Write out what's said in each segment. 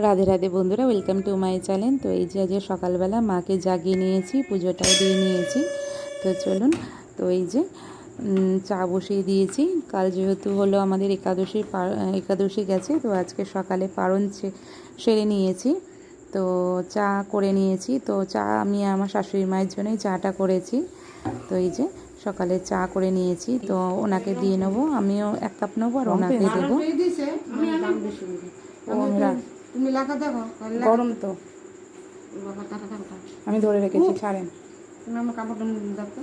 রাধে রাধে বন্ধুরা welcome to my channel তো এই যে আজকে সকালবেলা মাকে জাগিয়ে নিয়েছি পুজোটাও দিয়ে নিয়েছি। তো চলুন তো এই যে চা বসিয়ে দিয়েছি। কাল যেহেতু হলো আমাদের একাদশী একাদশী গেছে তো আজকে সকালে পারণ সেরে নিয়েছি। তো চা করে নিয়েছি। তো চা আমি আমার শাশুড়ি মায়ের জন্যই চাটা করেছি। তো এই যে সকালে চা করে নিয়েছি। তো ওনাকে দিয়ে নেব আমিও এক কাপ নেব আর ওনাকে দেবো। তুমি দেখো গরম তো। আমি ধরে রেখেছি ছাড়েন। তুমি আমার কাপড়টা দেখো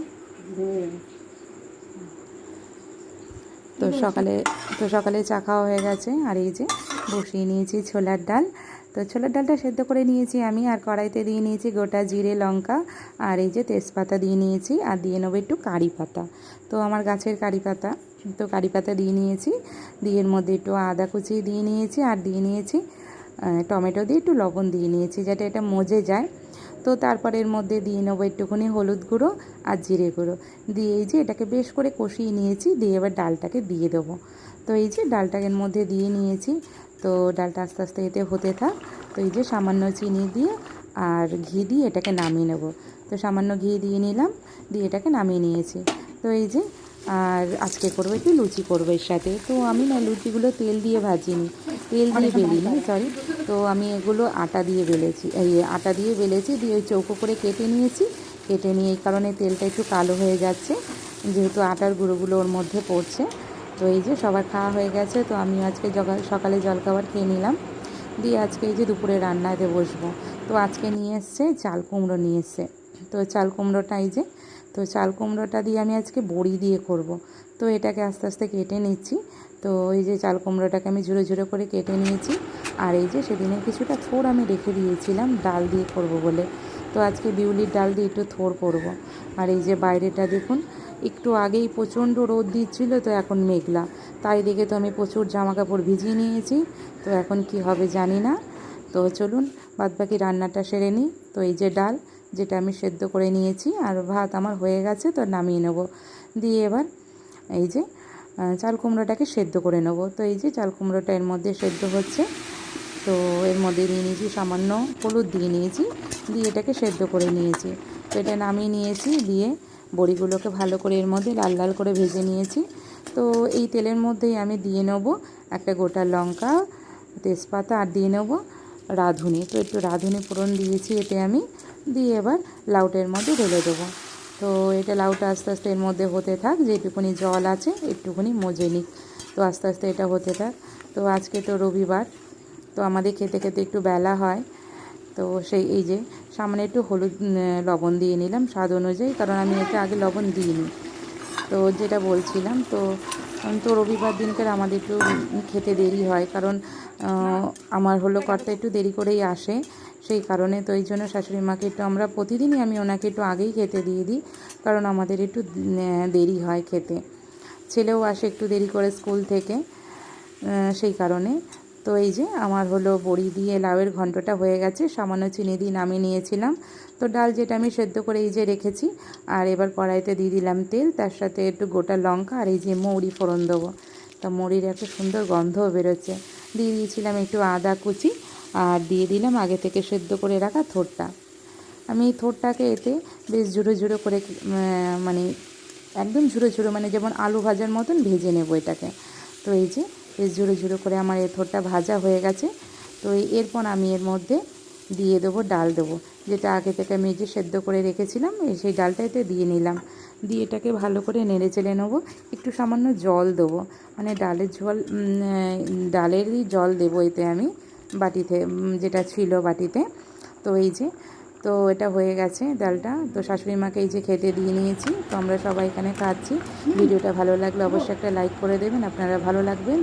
তো। সকালে তো সকালে চা খাওয়া হয়ে গেছে আর এই যে বসিয়ে নিয়েছি ছোলার ডাল। তো ছোলার ডালটা সেদ্ধ করে নিয়েছি আমি আর কড়াইতে দিয়ে নিয়েছি গোটা জিরে লঙ্কা আর এই যে তেজপাতা দিয়ে নিয়েছি আর দিয়ে নেব একটু কারি পাতা। তো আমার গাছের কারি পাতা তো কারি পাতা দিয়ে নিয়েছি। দিয়ে এর মধ্যে একটু আদা কুচি দিয়ে নিয়েছি আর দিয়ে নিয়েছি টমেটো দিয়ে একটু লবণ দিয়ে নিয়েছি যাতে এটা মজে যায়। তো তারপর এর মধ্যে দিয়ে নেব একটুখানি হলুদ গুঁড়ো আর জিরে গুঁড়ো। দিয়ে এই যে এটাকে বেশ করে কষিয়ে নিয়েছি, দিয়ে এবার ডালটাকে দিয়ে দেবো। তো এই যে ডালটাকে মধ্যে দিয়ে নিয়েছি, তো ডালটা আস্তে আস্তে এতে হতে থাক। তো এই যে সামান্য চিনি দিয়ে আর ঘি দিয়ে এটাকে নামিয়ে নেব। তো সামান্য ঘি দিয়ে নিলাম, দিয়ে এটাকে নামিয়ে নিয়েছি। তো এই যে আর আজকে করব একটু লুচি করব এর সাথে। তো আমি না লুচিগুলো তেল দিয়ে ভাজিনি। তেল দিয়ে বেলিনি সরি তো আমি এগুলো আটা দিয়ে বেলেছি এই আটা দিয়ে বেলেছি দিয়ে ওই চৌকো করে কেটে নিয়েছি। কেটে নিয়ে এই কারণে তেলটা একটু কালো হয়ে যাচ্ছে যেহেতু আটার গুঁড়োগুলো ওর মধ্যে পড়ছে। তো এই যে সবার খাওয়া হয়ে গেছে তো আমি আজকে সকালে জলখাবার খেয়ে নিলাম। দিয়ে আজকে এই যে দুপুরে রান্নাতে বসবো। তো আজকে নিয়ে এসছে চাল কুমড়ো নিয়ে এসছে। তো চাল কুমড়োটা এই যে তো চাল কুমড়োটা দিয়ে আমি আজকে বড়ি দিয়ে করব। তো এটাকে আস্তে আস্তে কেটে নিচ্ছি। তো এই যে চাল কুমড়োটাকে আমি ঝুড়ো ঝুড়ো করে কেটে নিয়েছি। আর এই যে সেদিনে কিছুটা থোর আমি রেখে দিয়েছিলাম ডাল দিয়ে করব বলে। তো আজকে বিউলির ডাল দিয়ে একটু থোর করব। আর এই যে বাইরেটা দেখুন, একটু আগেই প্রচণ্ড রোদ দিচ্ছিল, তো এখন মেঘলা। তাই দেখে তো আমি প্রচুর জামা কাপড় ভিজিয়ে নিয়েছি। তো এখন কি হবে জানি না। তো চলুন, বাদবাকি রান্নাটা সেরে নিই। তো এই যে ডাল যেটা আমি সেদ্ধ করে নিয়েছি আর ভাত আমার হয়ে গেছে তো নামিয়ে নেব। দিয়ে এবার এই যে চাল কুমড়োটাকে সেদ্ধ করে নেব। তো এই যে চাল কুমড়োটা এর মধ্যে সেদ্ধ হচ্ছে, তো এর মধ্যে দিয়ে নিয়েছি সামান্য হলুদ দিয়ে নিয়েছি, দিয়ে এটাকে সেদ্ধ করে নিয়েছি। তো এটা নামিয়ে নিয়েছি, দিয়ে বড়িগুলোকে ভালো করে এর মধ্যে লাল লাল করে ভেজে নিয়েছি। তো এই তেলের মধ্যেই আমি দিয়ে নেব একটা গোটা লঙ্কা, তেজপাতা আর দিয়ে নেব। রাঁধুনি। তো একটু রাঁধুনি ফোড়ন দিয়েছি এতে আমি। দিয়ে এবার লাউটের মধ্যে ঢেলে দেবো। তো এটা লাউটা আস্তে আস্তে এর মধ্যে হতে থাক যেটুকুনি জল আছে একটুখানি মজে নিক। তো আস্তে আস্তে এটা হতে থাক। তো আজকে তো রবিবার, তো আমাদের খেতে খেতে একটু বেলা হয়। তো সেই এই যে সামনে একটু হলুদ লবণ দিয়ে নিলাম স্বাদ অনুযায়ী, কারণ আমি এতে আগে লবণ দিইনি। তো যেটা বলছিলাম, তো তো রবিবার দিনকার আমাদের একটু খেতে দেরি হয়, কারণ আমার হলো কর্তা একটু দেরি করেই আসে, সেই কারণে তো এই জন্য শাশুড়ি মাকে একটু আমরা প্রতিদিনই আমি ওনাকে একটু আগেই খেতে দিয়ে দিই, কারণ আমাদের একটু দেরি হয় খেতে। ছেলেও আসে একটু দেরি করে স্কুল থেকে সেই কারণে তো এই যে আমার হলো বড়ি দিয়ে লাউয়ের ঘন্টটা হয়ে গেছে, সামান্য চিনি দিয়ে নামিয়ে নিয়েছিলাম। তো ডাল যেটা আমি সেদ্ধ করে এই যে রেখেছি, আর এবার কড়াইতে দিয়ে দিলাম তেল, তার সাথে একটু গোটা লঙ্কা আর এই যে মৌরি ফোড়ন দেবো। তা মৌরির একটা সুন্দর গন্ধও বেরোচ্ছে। দিয়ে দিয়েছিলাম একটু আদা কুচি, আর দিয়ে দিলাম আগে থেকে সেদ্ধ করে রাখা থোরটা আমি এই থোরটাকে এতে বেশ ঝুড়ো ঝুড়ো করে মানে একদম ঝুড়ো ঝুড়ো মানে যেমন আলু ভাজার মতন ভেজে নেব এটাকে। তো এই যে বেশ ঝুড়ো ঝুড়ো করে আমার এই থোরটা ভাজা হয়ে গেছে। তো এরপর আমি এর মধ্যে দিয়ে দেবো ডাল দেবো। যেটা আগে থেকে আমি যে সেদ্ধ করে রেখেছিলাম সেই ডালটা এতে দিয়ে নিলাম। দিয়ে এটাকে ভালো করে নেড়ে চেলে নেব। একটু সামান্য জল দেবো। মানে ডালের আহ, ডালেরই জল দেবো এতে আমি বাটিতে যেটা ছিল বাটিতে। তো এই যে তো এটা হয়ে গেছে ডালটা। তো শাশুড়ি মাকে এই যে খেতে দিয়ে নিয়েছি। তো আমরা সবাই এখানে খাচ্ছি। ভিডিওটা ভালো লাগলে অবশ্যই একটা লাইক করে দেবেন। আপনারা ভালো লাগবেন।